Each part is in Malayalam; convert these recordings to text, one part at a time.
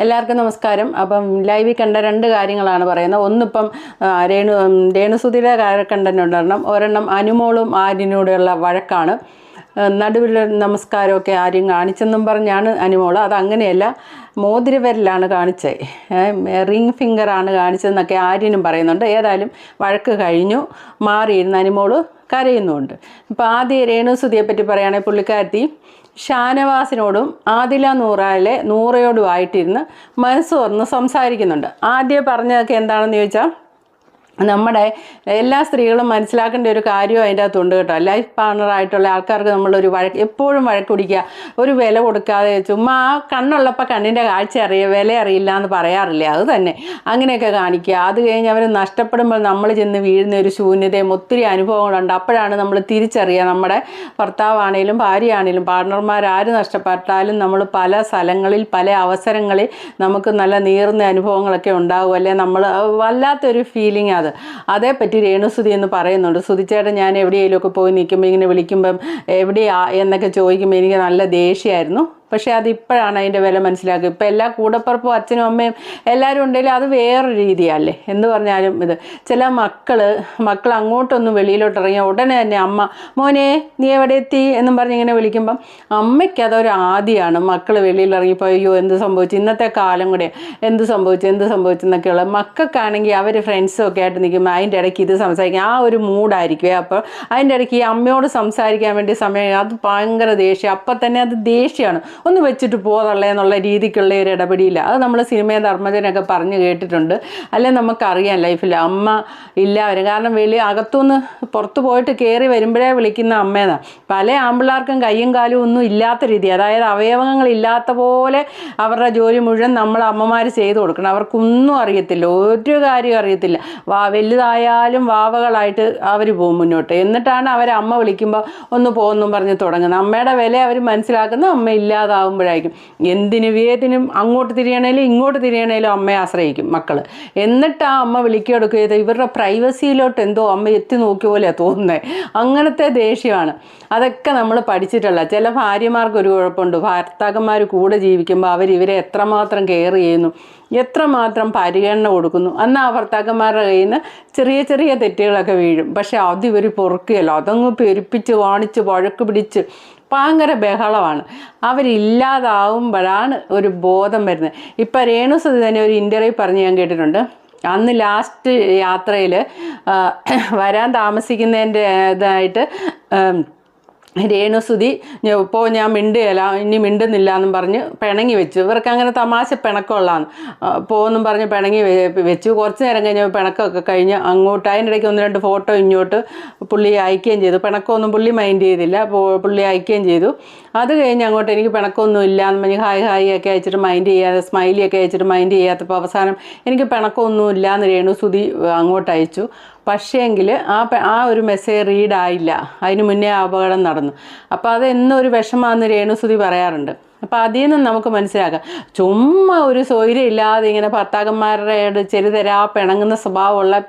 എല്ലാവർക്കും നമസ്കാരം. അപ്പം ലൈവിൽ കണ്ട രണ്ട് കാര്യങ്ങളാണ് പറയുന്നത്. ഒന്നിപ്പം രേണു രേണുസുതിയുടെ കണ്ടനുണ്ടെണ്ണം ഒരെണ്ണം അനുമോളും ആര്യനോടുള്ള വഴക്കാണ്. നടുവിൽ നമസ്കാരമൊക്കെ ആര്യം കാണിച്ചെന്നും പറഞ്ഞാണ് അനുമോൾ അത് അങ്ങനെയല്ല മോതിരവരലാണ് കാണിച്ചത്. റിംഗ് ഫിംഗറാണ് കാണിച്ചതെന്നൊക്കെ ആര്യനും പറയുന്നുണ്ട്. ഏതായാലും വഴക്ക് കഴിഞ്ഞു. മാറിയിരുന്ന അനുമോൾ കരയുന്നുമുണ്ട്. ഇപ്പോൾ ആദ്യം രേണുസുതിയെ പറ്റി പറയുകയാണെങ്കിൽ പുള്ളിക്കാരത്തി ഷാനവാസിനോടും ആദില നൂറാലെ നൂറയോടുമായിട്ടിരുന്ന് മനസ്സ് തുറന്ന് സംസാരിക്കുന്നുണ്ട്. ആദ്യം പറഞ്ഞതൊക്കെ എന്താണെന്ന് ചോദിച്ചാൽ നമ്മുടെ എല്ലാ സ്ത്രീകളും മനസ്സിലാക്കേണ്ട ഒരു കാര്യം അതിന്റെ അകത്തുണ്ട് കേട്ടോ. ലൈഫ് പാർട്ണറായിട്ടുള്ള ആൾക്കാർക്ക് നമ്മളൊരു വഴക്ക് എപ്പോഴും വഴക്ക് കുടിക്കുക ഒരു വില കൊടുക്കാതെ ചുമ്മാ ആ കണ്ണുള്ളപ്പോൾ കണ്ണിന്റെ കാഴ്ച അറിയുക വില അറിയില്ല എന്ന് പറയാറില്ല? അത് തന്നെ. അങ്ങനെയൊക്കെ കാണിക്കുക. അത് കഴിഞ്ഞ് അവർ നഷ്ടപ്പെടുമ്പോൾ നമ്മൾ ചെന്ന് വീഴുന്ന ഒരു ശൂന്യതയും ഒത്തിരി അനുഭവങ്ങളുണ്ട്. അപ്പോഴാണ് നമ്മൾ തിരിച്ചറിയുക. നമ്മുടെ ഭർത്താവാണേലും ഭാര്യയാണേലും പാർട്ണർമാർ ആര് നഷ്ടപ്പെട്ടാലും നമ്മൾ പല സ്ഥലങ്ങളിൽ പല അവസരങ്ങളിൽ നമുക്ക് നല്ല നീറുന്ന അനുഭവങ്ങളൊക്കെ ഉണ്ടാകും അല്ലെ? നമ്മൾ വല്ലാത്തൊരു ഫീലിംഗ് അത്. അതേപ്പറ്റി രേണുസുതി എന്ന് പറയുന്നുണ്ട്. സുതിച്ചേട്ടൻ ഞാൻ എവിടെയെങ്കിലുമൊക്കെ പോയി നിൽക്കുമ്പോൾ ഇങ്ങനെ വിളിക്കുമ്പം എവിടെയാ? എന്നൊക്കെ ചോദിക്കുമ്പോൾ എനിക്ക് നല്ല ദേഷ്യമായിരുന്നു. പക്ഷേ അത് ഇപ്പോഴാണ് അതിന്റെ വില മനസ്സിലാക്കുക. ഇപ്പം എല്ലാ കൂടപ്പുറപ്പും അച്ഛനും അമ്മയും എല്ലാവരും ഉണ്ടെങ്കിലും അത് വേറൊരു രീതിയല്ലേ? എന്ന് പറഞ്ഞാലും ഇത്. ചില മക്കൾ മക്കൾ അങ്ങോട്ടൊന്നും വെളിയിലോട്ട് ഇറങ്ങിയ ഉടനെ തന്നെ അമ്മ മോനെ നീ എവിടെ എത്തി? എന്നും പറഞ്ഞ് ഇങ്ങനെ വിളിക്കുമ്പം അമ്മയ്ക്ക് അതൊരു ആദ്യമാണ് മക്കൾ വെളിയിൽ ഇറങ്ങിയപ്പോൾ അയ്യോ എന്ത് സംഭവിച്ചു? ഇന്നത്തെ കാലം കൂടെ എന്ത് സംഭവിച്ചു? എന്ത് സംഭവിച്ചു? എന്നൊക്കെയുള്ള മക്കൾക്കാണെങ്കിൽ അവർ ഫ്രണ്ട്സും ഒക്കെ ആയിട്ട് നിൽക്കുമ്പോൾ അതിന്റെ ഇടയ്ക്ക് ഇത് സംസാരിക്കും. ആ ഒരു മൂഡായിരിക്കും അപ്പോൾ അതിന്റെ ഇടയ്ക്ക് ഈ അമ്മയോട് സംസാരിക്കാൻ വേണ്ടി സമയം അത് ഭയങ്കര ദേഷ്യം. അപ്പം തന്നെ അത് ദേഷ്യമാണ്. ഒന്ന് വെച്ചിട്ട് പോതള്ളേ എന്നുള്ള രീതിക്കുള്ള ഒരു ഇടപെടിയില്ല. അത് നമ്മൾ സിനിമയെ ധർമ്മജനൊക്കെ പറഞ്ഞു കേട്ടിട്ടുണ്ട്. അല്ലെ നമുക്കറിയാം ലൈഫിൽ അമ്മ ഇല്ല ഇല്ലാവരും കാരണം വെളി അകത്തുനിന്ന് പുറത്ത് പോയിട്ട് കയറി വരുമ്പോഴേ വിളിക്കുന്ന അമ്മേന്നാണ് പല ആമ്പിള്ളാർക്കും കയ്യും കാലും ഒന്നും ഇല്ലാത്ത രീതി. അതായത് അവയവങ്ങൾ ഇല്ലാത്ത പോലെ അവരുടെ ജോലി മുഴുവൻ നമ്മൾ അമ്മമാർ ചെയ്തു കൊടുക്കണം. അവർക്കൊന്നും അറിയത്തില്ല. ഒരു കാര്യം അറിയത്തില്ല. വാ വലുതായാലും വാവകളായിട്ട് അവർ പോകും മുന്നോട്ട്. എന്നിട്ടാണ് അവർ അമ്മ വിളിക്കുമ്പോൾ ഒന്ന് പോകുന്നു പറഞ്ഞ് തുടങ്ങുന്നത്. അമ്മയുടെ വില അവർ മനസ്സിലാക്കുന്ന. അമ്മ ഇല്ലാതാവുമ്പോഴായിരിക്കും എന്തിനു വേദനും അങ്ങോട്ട് തിരിയണേലും ഇങ്ങോട്ട് തിരിയണേലും അമ്മയെ ആശ്രയിക്കും മക്കൾ എന്നിട്ട് ആ അമ്മ വിളിക്കുകയെടുക്കുകയോ ഇവരുടെ പ്രൈവസിയിലോട്ട് എന്തോ അമ്മ എത്തി നോക്കിയ പോലെയാണ് തോന്നുന്നത് അങ്ങനത്തെ ദേഷ്യമാണ്. അതൊക്കെ നമ്മൾ പഠിച്ചിട്ടുള്ള ചില ഭാര്യമാർക്ക് ഒരു കുഴപ്പമുണ്ട്. ഭർത്താക്കന്മാർ കൂടെ ജീവിക്കുമ്പോൾ അവർ ഇവരെ എത്രമാത്രം കെയർ ചെയ്യുന്നു എത്രമാത്രം പരിഗണന കൊടുക്കുന്നു. അന്ന് ആ ഭർത്താക്കന്മാരുടെ കയ്യിൽ നിന്ന് ചെറിയ ചെറിയ തെറ്റുകളൊക്കെ വീഴും. പക്ഷേ അത് ഇവർ പൊറുക്കുകയല്ല. അതങ്ങ് പെരുപ്പിച്ച് വാണിച്ച് വഴക്ക് പിടിച്ച് ഭയങ്കര ബഹളമാണ്. അവരില്ലാതാവുമ്പോഴാണ് ഒരു ബോധം വരുന്നത്. ഇപ്പം രേണുസതി തന്നെ ഒരു ഇന്റർവ്യൂ പറഞ്ഞ് ഞാൻ കേട്ടിട്ടുണ്ട്. അന്ന് ലാസ്റ്റ് യാത്രയിൽ വരാൻ താമസിക്കുന്നതിന്റെ ഇതായിട്ട് രേണുസുതി ഇപ്പോൾ ഞാൻ മിണ്ടുകയില്ല ഇനി മിണ്ടുന്നില്ല എന്നും പറഞ്ഞ് പിണങ്ങി വെച്ചു. ഇവർക്ക് അങ്ങനെ തമാശ പിണക്കമുള്ളതാണ്. പോകുമെന്നും പറഞ്ഞ് പിണങ്ങി വെച്ചു. കുറച്ച് നേരം കഴിഞ്ഞ് പിണക്കമൊക്കെ കഴിഞ്ഞ് അങ്ങോട്ട് അതിന്റെ ഇടയ്ക്ക് ഒന്ന് രണ്ട് ഫോട്ടോ ഇങ്ങോട്ട് പുള്ളി അയക്കുകയും ചെയ്തു. പിണക്കമൊന്നും പുള്ളി മൈൻഡ് ചെയ്തില്ല. പുള്ളി അയക്കുകയും ചെയ്തു. അത് കഴിഞ്ഞ് അങ്ങോട്ട് എനിക്ക് പിണക്കമൊന്നും ഇല്ല എന്ന് പറഞ്ഞ് ഹായ് ഹായ് ഒക്കെ അയച്ചിട്ട് മൈൻഡ് ചെയ്യാതെ സ്മൈലി ഒക്കെ അയച്ചിട്ട് മൈൻഡ് ചെയ്യാത്തപ്പോൾ അവസാനം എനിക്ക് പിണക്കമൊന്നും ഇല്ല എന്ന് രേണുസുതി അങ്ങോട്ട് അയച്ചു. പക്ഷേങ്കിൽ ആ ആ ഒരു മെസ്സേജ് റീഡായില്ല. അതിന് മുന്നേ അപകടം നടന്നു. അപ്പോൾ അത് എന്നൊരു വിഷമാണെന്ന് രേണുസുതി പറയാറുണ്ട്. അപ്പം അതിൽ നിന്ന് നമുക്ക് മനസ്സിലാക്കാം. ചുമ്മാ ഒരു സ്വൈര്യം ഇല്ലാതെ ഇങ്ങനെ ഭർത്താക്കന്മാരുടെ ചെറുതരാ പിണങ്ങുന്ന സ്വഭാവമുള്ള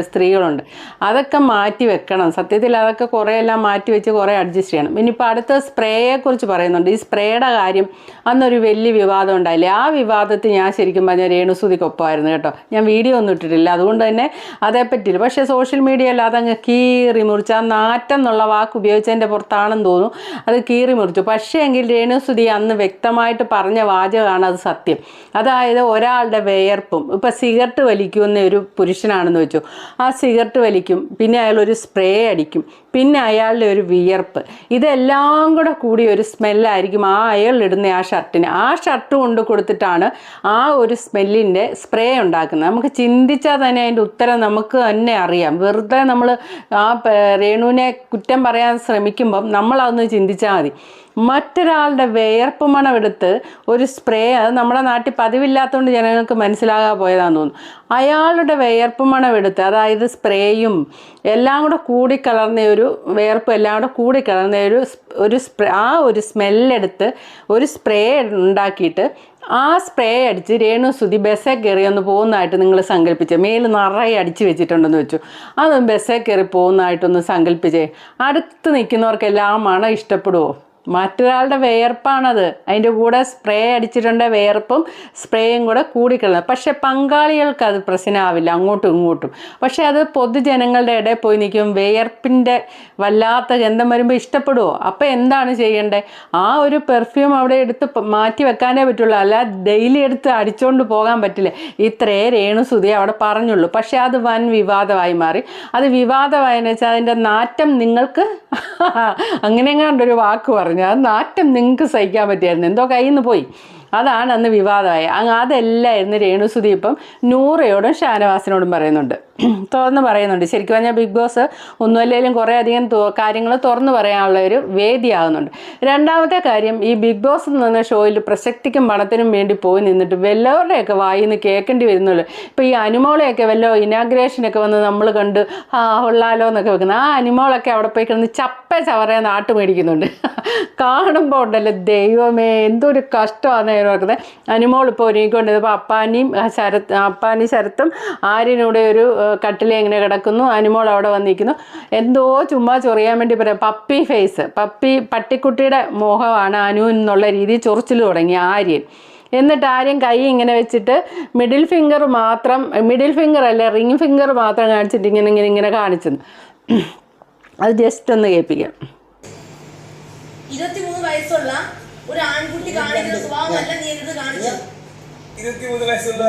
സ്ത്രീകളുണ്ട്. അതൊക്കെ മാറ്റി വെക്കണം. സത്യത്തിൽ അതൊക്കെ കുറേ എല്ലാം മാറ്റി വെച്ച് കുറേ അഡ്ജസ്റ്റ് ചെയ്യണം. ഇനിയിപ്പോൾ അടുത്ത സ്പ്രേയെക്കുറിച്ച് പറയുന്നുണ്ട്. ഈ സ്പ്രേയുടെ കാര്യം അന്നൊരു വലിയ വിവാദം ഉണ്ടായില്ലേ? ആ വിവാദത്തിൽ ഞാൻ ശരിക്കും പറഞ്ഞാൽ രേണുസുതിക്കൊപ്പമായിരുന്നു കേട്ടോ. ഞാൻ വീഡിയോ ഒന്നും ഇട്ടിട്ടില്ല. അതുകൊണ്ട് തന്നെ അതേപ്പറ്റിയില്ല പക്ഷേ സോഷ്യൽ മീഡിയയിൽ അതങ്ങ് കീറി മുറിച്ച് ആ നാറ്റം എന്നുള്ള വാക്ക് ഉപയോഗിച്ചതിന്റെ പുറത്താണെന്ന് തോന്നുന്നു. അത് കീറി മുറിച്ചു. പക്ഷേ എങ്കിൽ രേണുസുതി അന്ന് വ്യക്തമായിട്ട് പറഞ്ഞ വാചകമാണ് അത് സത്യം. അതായത് ഒരാളുടെ വിയർപ്പും ഇപ്പം സിഗരറ്റ് വലിക്കുന്ന ഒരു പുരുഷനാണെന്ന് വെച്ചു. ആ സിഗരറ്റ് വലിക്കും. പിന്നെ അയാൾ ഒരു സ്പ്രേ അടിക്കും. പിന്നെ അയാളുടെ ഒരു വിയർപ്പ്. ഇതെല്ലാം കൂടെ കൂടി ഒരു സ്മെല്ലായിരിക്കും ആ അയാൾ ഇടുന്ന ആ ഷർട്ടിന്. ആ ഷർട്ട് കൊണ്ട് കൊടുത്തിട്ടാണ് ആ ഒരു സ്മെല്ലിന്റെ സ്പ്രേ ഉണ്ടാക്കുന്നത്. നമുക്ക് ചിന്തിച്ചാൽ തന്നെ അതിന്റെ ഉത്തരം നമുക്ക് തന്നെ അറിയാം. വെറുതെ നമ്മൾ ആ രേണുവിനെ കുറ്റം പറയാൻ ശ്രമിക്കുമ്പം നമ്മളതൊന്ന് ചിന്തിച്ചാൽ മതി. മറ്റൊരാളുടെ വിയർപ്പ് മണമെടുത്ത് ഒരു സ്പ്രേ അത് നമ്മുടെ നാട്ടിൽ പതിവില്ലാത്തതുകൊണ്ട് ജനങ്ങൾക്ക് മനസ്സിലാകാതെ പോയതാന്ന് തോന്നുന്നു. അയാളുടെ വിയർപ്പ് മണമെടുത്ത് അതായത് സ്പ്രേയും എല്ലാം കൂടെ കൂടിക്കലർന്ന ഒരു വേർപ്പ് എല്ലാം കൂടെ കൂടി കിടന്ന ഒരു ഒരു സ്പ്രേ ആ ഒരു സ്മെല്ലെടുത്ത് ഒരു സ്പ്രേ ഉണ്ടാക്കിയിട്ട് ആ സ്പ്രേ അടിച്ച് രേണു സുതി ബസ്സേ കയറി ഒന്ന് പോകുന്നതായിട്ട് നിങ്ങൾ സങ്കല്പിച്ചേ. മേൽ നിറയെ അടിച്ച് വെച്ചിട്ടുണ്ടെന്ന് വെച്ചു. അതൊന്ന് ബസ്സേ കയറി പോകുന്നതായിട്ടൊന്ന് സങ്കല്പിച്ചേ. അടുത്ത് നിൽക്കുന്നവർക്കെല്ലാം മണം ഇഷ്ടപ്പെടുമോ മറ്റൊരാളുടെ വേർപ്പാണത്. അതിന്റെ കൂടെ സ്പ്രേ അടിച്ചിട്ടുണ്ട് വേർപ്പും സ്പ്രേയും കൂടെ കൂടിക്കളഞ്ഞത് പക്ഷെ പങ്കാളികൾക്ക് അത് പ്രശ്നമാവില്ല അങ്ങോട്ടും ഇങ്ങോട്ടും. പക്ഷേ അത് പൊതുജനങ്ങളുടെ ഇടയിൽ പോയി നിൽക്കും. വേർപ്പിന്റെ വല്ലാത്ത ഗന്ധം വരുമ്പോൾ ഇഷ്ടപ്പെടുമോ അപ്പോൾ എന്താണ് ചെയ്യേണ്ടത് ആ ഒരു പെർഫ്യൂം അവിടെ എടുത്ത് മാറ്റി വെക്കാനേ പറ്റുള്ളൂ. അല്ല ഡെയിലി എടുത്ത് അടിച്ചുകൊണ്ട് പോകാൻ പറ്റില്ല. ഇത്രേ രേണുസുതി അവിടെ പറഞ്ഞുള്ളൂ. പക്ഷേ അത് വൻ വിവാദമായി മാറി. അത് വിവാദമായെന്ന് വെച്ചാൽ അതിന്റെ നാറ്റം നിങ്ങൾക്ക് അങ്ങനെ എങ്ങാണ്ടൊരു വാക്ക് പറഞ്ഞു. ആ നാറ്റം നിങ്ങൾക്ക് സഹിക്കാൻ പറ്റിയായിരുന്നു. എന്തോ കയ്യിൽ നിന്ന് പോയി. അതാണ് അന്ന് വിവാദമായി. അങ്ങ് അതല്ലായിരുന്നു രേണുസുതി ഇപ്പം നൂറയോടും ഷാനവാസിനോടും പറയുന്നുണ്ട്. തുറന്ന് പറയുന്നുണ്ട്. ശരിക്കും പറഞ്ഞാൽ ബിഗ് ബോസ് ഒന്നുമല്ലെങ്കിലും കുറേ അധികം കാര്യങ്ങൾ തുറന്ന് പറയാനുള്ള ഒരു വേദിയാകുന്നുണ്ട്. രണ്ടാമത്തെ കാര്യം ഈ ബിഗ് ബോസ് എന്ന് പറഞ്ഞ ഷോയിൽ പ്രസക്തിക്കും പണത്തിനും വേണ്ടി പോയി നിന്നിട്ട് വല്ലവരുടെയൊക്കെ വായിൽ നിന്ന് കേൾക്കേണ്ടി വരുന്നുള്ളൂ ഇപ്പോൾ ഈ അനുമോളെയൊക്കെ വല്ല ഇനാഗ്രേഷനൊക്കെ വന്ന് നമ്മൾ കണ്ട് ആ കൊള്ളാലോ എന്നൊക്കെ വെക്കുന്നത് ആ അനുമോളൊക്കെ അവിടെ പോയി കിടന്ന് ചപ്പ ചവറ നാട്ട് മേടിക്കുന്നുണ്ട് കാണുമ്പോൾ ഉണ്ടല്ലോ ദൈവമേ എന്തൊരു കഷ്ടമാണ് ഓർക്കുന്നത് അനുമോൾ ഇപ്പോൾ ഒരുങ്ങിക്കൊണ്ട് ഇപ്പോൾ അപ്പാനിയും ശരത് അപ്പാനി ശരത്തും ആര്യനൂടെ ഒരു കട്ടിലെ ഇങ്ങനെ കിടക്കുന്നു. അനുമോൾ അവിടെ വന്നിരിക്കുന്നു. എന്തോ ചുമ്മാ ചൊറിയാൻ വേണ്ടി പറയാം. Puppy face. പപ്പി പട്ടിക്കുട്ടിയുടെ മോഹമാണ് അനു എന്നുള്ള രീതിയിൽ ചൊറിച്ചിൽ തുടങ്ങി ആര്യൻ. എന്നിട്ട് ആര്യം കൈ ഇങ്ങനെ വെച്ചിട്ട് മിഡിൽ ഫിംഗർ മാത്രം മിഡിൽ ഫിംഗർ അല്ല റിംഗ് ഫിംഗർ മാത്രം കാണിച്ചിട്ട് ഇങ്ങനെ ഇങ്ങനെ ഇങ്ങനെ കാണിച്ചു. അത് ജസ്റ്റ് ഒന്ന് കേൾപ്പിക്കാം. ഇരുപത്തിമൂന്ന് വയസ്സുള്ള ഒരു ആൺകുട്ടി കാണിക്കുന്ന സ്വഭാവമല്ല നീ എന്ത് കാണിച്ചത്. ഇരുപത്തിമൂന്ന് വയസ്സുള്ള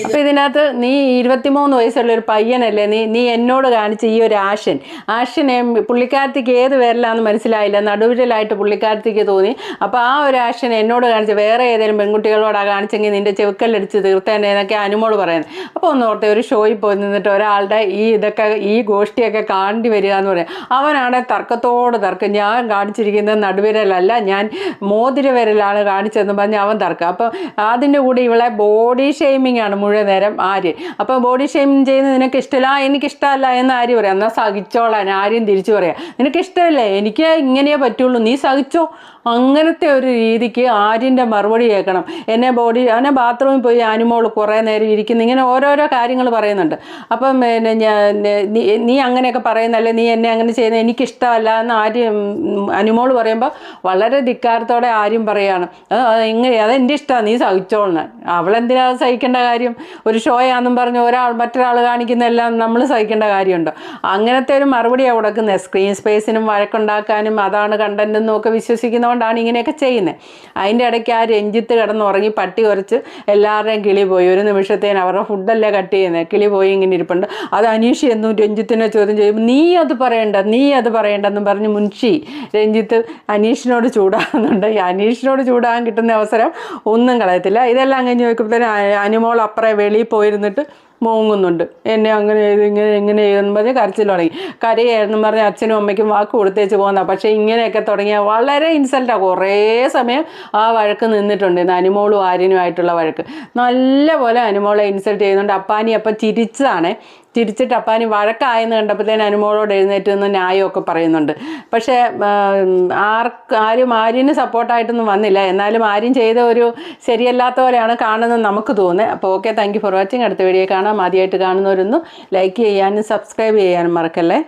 ഇത്? ഇതിനകത്ത് നീ ഇരുപത്തിമൂന്ന് വയസ്സുള്ള ഒരു പയ്യനല്ലേ? നീ നീ എന്നോട് കാണിച്ച ഈ ഒരു ആഷൻ ആഷനെ പുള്ളിക്കാരത്തിക്ക് ഏത് പേരിലാന്ന് മനസ്സിലായില്ല. നടുവിരലായിട്ട് പുള്ളിക്കാരത്തിക്ക് തോന്നി. അപ്പൊ ആ ഒരു ആഷൻ എന്നോട് കാണിച്ച വേറെ ഏതെങ്കിലും പെൺകുട്ടികളോടാ കാണിച്ചെങ്കിൽ നിന്റെ ചെവുക്കല്ലടിച്ച് തീർത്തേനെ എന്നൊക്കെ അനുമോട് പറയുന്നത്. അപ്പോൾ ഒന്ന് ഓർത്തെ ഒരു ഷോയിൽ പോയി നിന്നിട്ട് ഒരാളുടെ ഈ ഇതൊക്കെ ഈ ഗോഷ്ടിയൊക്കെ കാണേണ്ടി വരിക എന്ന് പറയാം. അവനാണ് തർക്കത്തോട് തർക്കം. ഞാൻ കാണിച്ചിരിക്കുന്നത് നടുവിരലല്ല. ഞാൻ മോതിര വിരലാണ് കാണിച്ചതെന്ന് പറഞ്ഞ് അവൻ തർക്കം. അപ്പോൾ അതിന്റെ കൂടെ ഇവളെ ബോഡി ഷെയ്മിങ് ആണ് മുഴുവൻ നേരം ആര്യൻ അപ്പോൾ ബോഡി ഷെയ്മിങ് ചെയ്യുന്നത് നിനക്ക് ഇഷ്ടമില്ല എനിക്കിഷ്ടമല്ല എന്ന് ആര്യ പറയാം? എന്നാൽ സഹിച്ചോളാൻ ആര്യം തിരിച്ചു പറയാം. നിനക്ക് ഇഷ്ടമല്ലേ എനിക്ക് ഇങ്ങനെയേ പറ്റുള്ളൂ. നീ സഹിച്ചോ? അങ്ങനത്തെ ഒരു രീതിക്ക് ആര്യന്റെ മറുപടി കേൾക്കണം. എന്നെ ബോഡി അവനെ ബാത്റൂമിൽ പോയി ആനുമോൾ കുറേ നേരം ഇരിക്കുന്നു. ഇങ്ങനെ ഓരോരോ കാര്യങ്ങൾ പറയുന്നുണ്ട്. അപ്പം പിന്നെ ഞാൻ നീ അങ്ങനെയൊക്കെ പറയുന്നല്ലേ നീ എന്നെ അങ്ങനെ ചെയ്യുന്നത് എനിക്കിഷ്ടമല്ല എന്ന് ആര്യം അനുമോൾ പറയുമ്പോൾ വളരെ ധിക്കാരത്തോടെ ആര്യം പറയാണ്. "ആ, അത് ഇങ്ങനെ അതെന്റെ ഇഷ്ടമാണ് നീ സഹിച്ചോളണം അവളെന്തിനാ സഹിക്കേണ്ട കാര്യം? ഒരു ഷോയാന്നും പറഞ്ഞ് ഒരാൾ മറ്റൊരാൾ കാണിക്കുന്നതെല്ലാം നമ്മൾ സഹിക്കേണ്ട കാര്യമുണ്ടോ? അങ്ങനത്തെ ഒരു മറുപടിയാണ് കൊടുക്കുന്നത്. സ്ക്രീൻ സ്പേസിനും വഴക്കുണ്ടാക്കാനും അതാണ് കണ്ടന്റെന്നും ഒക്കെ ഒക്കെ വിശ്വസിക്കുന്നതുകൊണ്ടാണ് ഇങ്ങനെയൊക്കെ ചെയ്യുന്നത് അതിന്റെ ഇടയ്ക്ക് ആ രഞ്ജിത്ത് കിടന്ന് ഉറങ്ങി പട്ടി കുറച്ച് എല്ലാവരുടെയും കിളി പോയി. ഒരു നിമിഷത്തേന് അവരുടെ ഫുഡല്ലേ കട്ട് ചെയ്യുന്നത് കിളി പോയി ഇങ്ങനെ ഇരിപ്പുണ്ട്. അത് അനീഷ് എന്നും രഞ്ജിത്തിനെ ചോദ്യം ചെയ്യുമ്പോൾ നീ അത് പറയണ്ട നീ അത് പറയണ്ടെന്നും പറഞ്ഞ് മുൻഷി രഞ്ജിത്ത് അനീഷിനോട് ചൂടാകുന്നുണ്ട്. ഈ അനീഷിനോട് ചൂടാകാൻ കിട്ടുന്ന അവസരം ഒന്നും കളയത്തില്ല. ഇതെല്ലാം കഴിഞ്ഞ് നോക്കുമ്പോഴത്തേനും അനുമോൾ അപ്പുറേ വെളിയിൽ പോയിരുന്നിട്ട് മോങ്ങുന്നുണ്ട്. എന്നെ അങ്ങനെ ചെയ്ത് ഇങ്ങനെ ഇങ്ങനെ ചെയ്തെന്ന് പറഞ്ഞ് കരച്ചിൽ തുടങ്ങി. കരയായിരുന്നു പറഞ്ഞ് അച്ഛനും അമ്മയ്ക്കും വാക്ക് കൊടുത്തേച്ച് പോകുന്ന പക്ഷേ ഇങ്ങനെയൊക്കെ തുടങ്ങിയ വളരെ ഇൻസൾട്ടാണ് കുറേ സമയം ആ വഴക്ക് നിന്നിട്ടുണ്ട്. അനുമോളും ആര്യനുമായിട്ടുള്ള വഴക്ക്. നല്ലപോലെ അനുമോളെ ഇൻസൾട്ട് ചെയ്യുന്നുണ്ട്. അപ്പാനി അപ്പം ചിരിച്ചതാണ്. ചിരിച്ചിട്ട് അപ്പാനി വഴക്കായെന്ന് കണ്ടപ്പോഴത്തേന് അനുമോളോട് എഴുന്നേറ്റ് നിന്ന് ന്യായമൊക്കെ പറയുന്നുണ്ട്. പക്ഷേ ആർക്ക് ആരും ആര്യന് സപ്പോർട്ടായിട്ടൊന്നും വന്നില്ല. എന്നാലും ആര്യം ചെയ്ത ഒരു ശരിയല്ലാത്ത പോലെയാണ് കാണുന്നത് നമുക്ക് തോന്നുന്നത്. അപ്പോൾ ഓക്കെ താങ്ക് ഫോർ വാച്ചിങ്. അടുത്ത വീഡിയോ കാണാം. ആദ്യമായിട്ട് കാണുന്നവരൊന്നും ലൈക്ക് ചെയ്യാനും സബ്സ്ക്രൈബ് ചെയ്യാനും മറക്കല്ലേ?